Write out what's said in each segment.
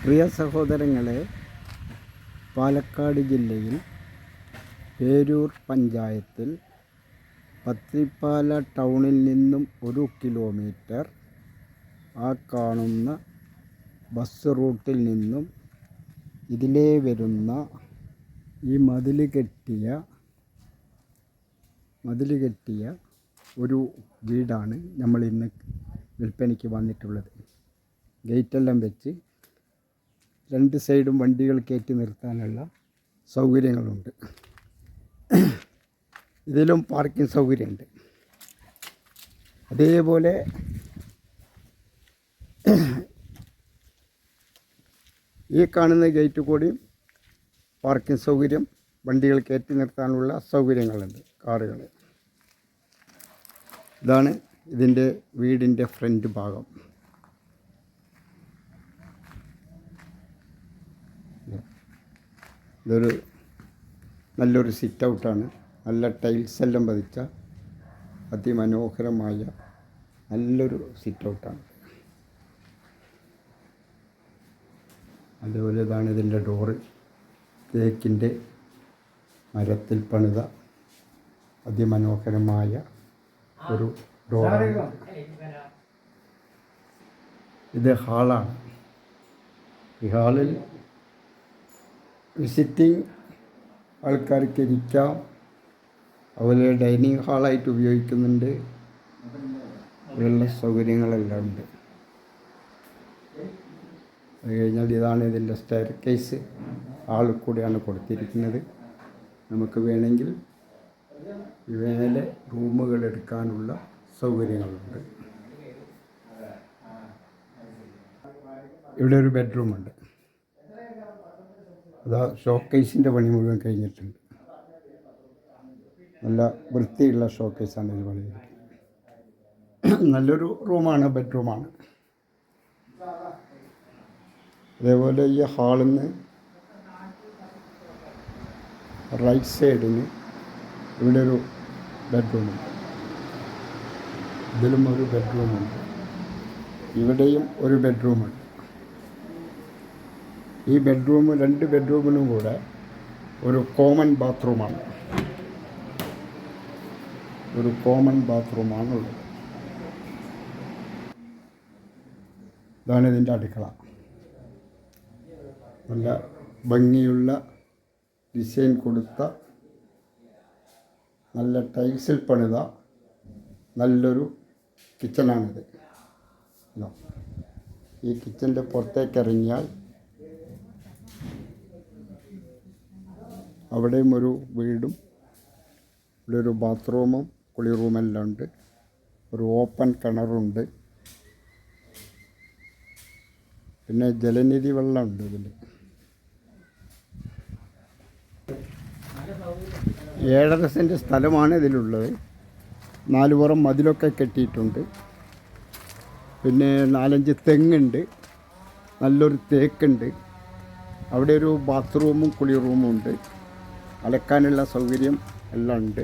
പ്രിയ സഹോദരങ്ങളെ പാലക്കാട് ജില്ലയിൽ പേരൂർ പഞ്ചായത്തിൽ പത്തിപ്പാല ടൗണിൽ നിന്നും ഒരു കിലോമീറ്റർ ആ കാണുന്ന ബസ് റൂട്ടിൽ നിന്നും ഇതിലേ വരുന്ന ഈ മതിൽ കെട്ടിയ മതിൽ കെട്ടിയ ഒരു വീടാണ് നമ്മൾ ഇന്ന് വിൽപ്പനയ്ക്ക് വന്നിട്ടുള്ളത്. ഗേറ്റെല്ലാം വെച്ച് രണ്ട് സൈഡും വണ്ടികൾ കയറ്റി നിർത്താനുള്ള സൗകര്യങ്ങളുണ്ട്. ഇതിലും പാർക്കിംഗ് സൗകര്യമുണ്ട്. അതേപോലെ ഈ കാണുന്ന ഗേറ്റ് കൂടി പാർക്കിംഗ് സൗകര്യം വണ്ടികൾ കയറ്റി നിർത്താനുള്ള സൗകര്യങ്ങളുണ്ട് കാറുകൾ ഇതാണ് ഇതിന്റെ വീടിന്റെ ഫ്രണ്ട് ഭാഗം. ഇതൊരു നല്ലൊരു സിറ്റ് ഔട്ടാണ് നല്ല ടൈൽസ് എല്ലാം പതിച്ച അതിമനോഹരമായ നല്ലൊരു സിറ്റ് ഔട്ടാണ് അതുപോലെ ഇതാണ് ഇതിന്റെ ഡോറ് തേക്കിന്റെ മരത്തിൽ പണിത അതിമനോഹരമായ ഒരു ഡോറാണ് ഇത് ഹാളാണ് ഈ ഹാളിൽ വിസിറ്റിംഗ് ആൾക്കാർക്ക് ഇരിക്കാം അതുപോലെ ഡൈനിങ് ഹാളായിട്ട് ഉപയോഗിക്കുന്നുണ്ട്. ഇവിടെയുള്ള സൗകര്യങ്ങളെല്ലാം ഉണ്ട്. അത് കഴിഞ്ഞാൽ ഇതാണ് ഇതിന്റെ സ്റ്റെയർ കേസ് ആളിൽ കൂടെയാണ് കൊടുത്തിരിക്കുന്നത്. നമുക്ക് വേണമെങ്കിൽ ഇവയിലെ റൂമുകൾ എടുക്കാനുള്ള സൗകര്യങ്ങളുണ്ട്. ഇവിടെ ഒരു ബെഡ്റൂമുണ്ട്. അതാ ഷോക്കേസിന്റെ പണി മുഴുവൻ കഴിഞ്ഞിട്ടുണ്ട്. നല്ല വൃത്തിയുള്ള ഷോക്കേസാണ് ഇത് പണി നല്ലൊരു റൂമാണ് ബെഡ്റൂമാണ്. അതേപോലെ ഈ ഹാളിൽ നിന്ന് റൈറ്റ് സൈഡിന് ഇവിടെ ഒരു ബെഡ്റൂമുണ്ട്. ഇതിലും ഒരു ബെഡ്റൂമുണ്ട്. ഇവിടെയും ഒരു ബെഡ്റൂമുണ്ട്. ഈ ബെഡ്റൂം രണ്ട് ബെഡ്റൂമിനും കൂടെ ഒരു കോമൺ ബാത്റൂമാണ് ഒരു കോമൺ ബാത്റൂമാണുള്ളത് ഇതാണ് ഇതിന്റെ അടുക്കള. നല്ല ഭംഗിയുള്ള ഡിസൈൻ കൊടുത്ത നല്ല ടൈൽസിൽ പണിത നല്ലൊരു കിച്ചണാണിത്. ഈ കിച്ചന്റെ പുറത്തേക്ക് ഇറങ്ങിയാൽ അവിടെയും ഒരു വീടും ഇവിടെ ഒരു ബാത്റൂമും കുളി റൂമെല്ലാം ഉണ്ട് ഒരു ഓപ്പൺ കിണറുണ്ട്. പിന്നെ ജലനിധി വെള്ളമുണ്ട് ഇതിൽ ഏഴര സെന്റ് സ്ഥലമാണ് ഇതിലുള്ളത്. നാലുപുറം മതിലൊക്കെ കെട്ടിയിട്ടുണ്ട്. പിന്നെ നാലഞ്ച് തെങ്ങുണ്ട്. നല്ലൊരു തേക്കുണ്ട്. അവിടെ ഒരു ബാത്റൂമും കുളി റൂമും ഉണ്ട്. അലക്കാനുള്ള സൗകര്യം എല്ലാം ഉണ്ട്.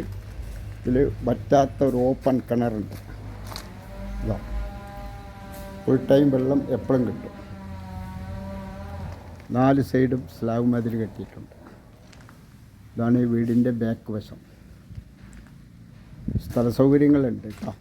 ഇതിൽ പറ്റാത്ത ഒരു ഓപ്പൺ കിണറുണ്ട് ഇതാ. ഫുൾ ടൈം വെള്ളം എപ്പോഴും കിട്ടും. നാല് സൈഡും സ്ലാബ് മതിൽ കെട്ടിയിട്ടുണ്ട്. ഇതാണ് ഈ വീടിന്റെ ബാക്ക് വശം. സ്ഥല സൗകര്യങ്ങളുണ്ട് കേട്ടോ